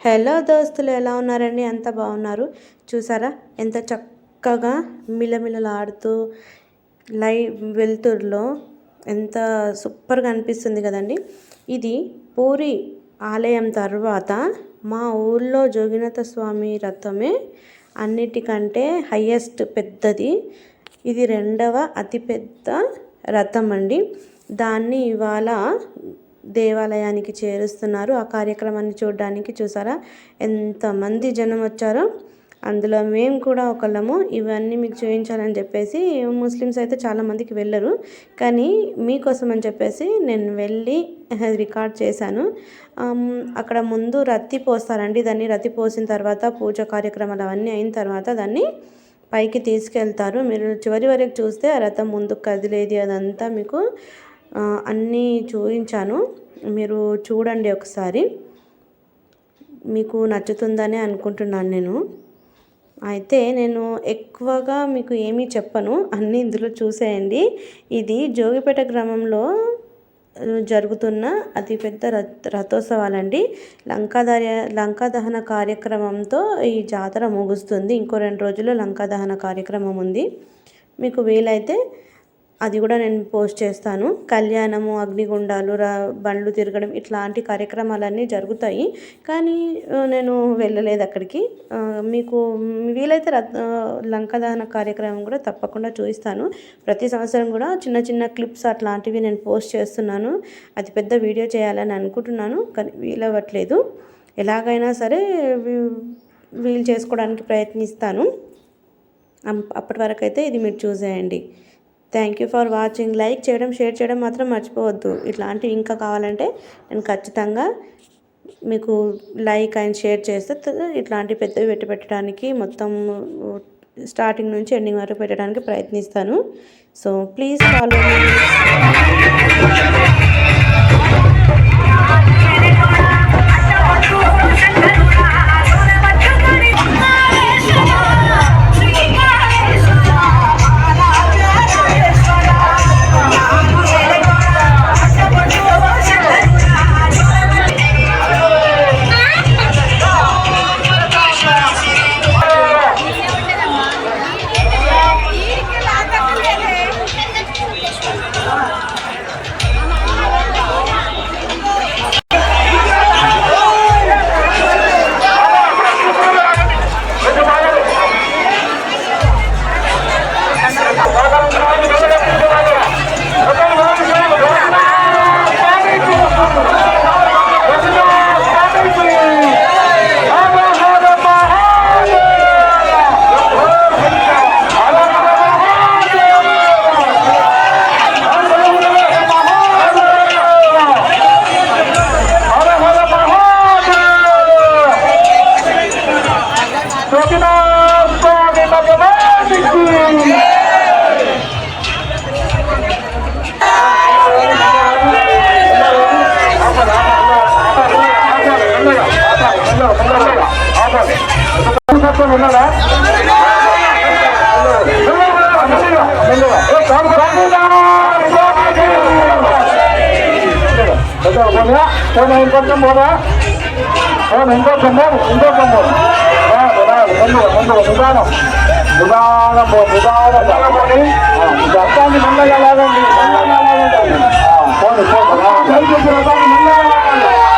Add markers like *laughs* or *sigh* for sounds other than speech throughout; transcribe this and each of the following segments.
Hello దోస్తులు ఎలా ఉన్నారండి? అంత బాగున్నారు. చూసారా? ఎంత చక్కగా మిలమిలలాడుతూ లై వెలుతురులో ఎంత సూపర్గా అనిపిస్తుంది కదండి. ఇది పూరి ఆలయం తర్వాత మా ఊళ్ళో జోగినాథ స్వామి రథమే అన్నిటికంటే హయ్యెస్ట్ పెద్దది. ఇది రెండవ అతిపెద్ద రథం అండి దాన్ని ఇవాళ దేవాలయానికి చేరుస్తున్నారు. ఆ కార్యక్రమాన్ని చూడడానికి చూసారా? ఎంతమంది జనం వచ్చారో. అందులో మేము కూడా ఒకళ్ళము. ఇవన్నీ మీకు చూపించాలని చెప్పేసి ముస్లిమ్స్ అయితే చాలామందికి వెళ్ళరు. కానీ మీకోసం అని చెప్పేసి నేను వెళ్ళి *laughs* రికార్డ్ చేశాను. అక్కడ ముందు రత్తి పోస్తారండి. దాన్ని రత్తి పోసిన తర్వాత పూజ కార్యక్రమాలు అవన్నీ అయిన తర్వాత దాన్ని పైకి తీసుకెళ్తారు. మీరు చివరి వరకు చూస్తే ఆ రథం ముందుకు కదిలేది అదంతా మీకు అన్నీ చూపించాను. మీరు చూడండి ఒకసారి. మీకు నచ్చుతుందని అనుకుంటున్నాను నేను. అయితే నేను ఎక్కువగా మీకు ఏమీ చెప్పను. అన్నీ ఇందులో చూసేయండి. ఇది జోగిపేట గ్రామంలో జరుగుతున్న అతిపెద్ద రథ రథోత్సవాలండి. లంకాదహ లంకాదహన కార్యక్రమంతో ఈ జాతర ముగుస్తుంది. ఇంకో రెండు రోజుల్లో లంకాదహన కార్యక్రమం ఉంది. మీకు వీలైతే అది కూడా నేను పోస్ట్ చేస్తాను. కళ్యాణము అగ్నిగుండాలు రా బండ్లు తిరగడం ఇట్లాంటి కార్యక్రమాలన్నీ జరుగుతాయి. కానీ నేను వెళ్ళలేదు అక్కడికి. మీకు వీలైతే రత్ లంకదహన కార్యక్రమం కూడా తప్పకుండా చూపిస్తాను. ప్రతి సంవత్సరం కూడా చిన్న చిన్న క్లిప్స్ అట్లాంటివి నేను పోస్ట్ చేస్తున్నాను. అది పెద్ద వీడియో చేయాలని అనుకుంటున్నాను కానీ వీలవ్వట్లేదు. ఎలాగైనా సరే వీలు చేసుకోవడానికి ప్రయత్నిస్తాను. అప్పటి వరకు అయితే ఇది మీరు చూసేయండి. Thank you for watching like చేయడం షేర్ చేయడం మాత్రం మర్చిపోవద్దు. ఇట్లాంటివి ఇంకా కావాలంటే నేను ఖచ్చితంగా మీకు లైక్ అండ్ షేర్ చేస్తే ఇట్లాంటి పెద్దవి పెట్టి పెట్టడానికి మొత్తం స్టార్టింగ్ నుంచి ఎండింగ్ వరకు పెట్టడానికి ప్రయత్నిస్తాను. సో ప్లీజ్ ఫాలో ఉన్నాడా పోనా ఇంకొంచెం పోదా పోనా con đuổi con đuổi chúng ta nào. Chúng ta là một chúng ta à, là giả là một đấy giả con thì mắm la la la con thì mắm la la la con thì con thì con thì mắm la la la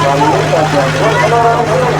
¡Gracias!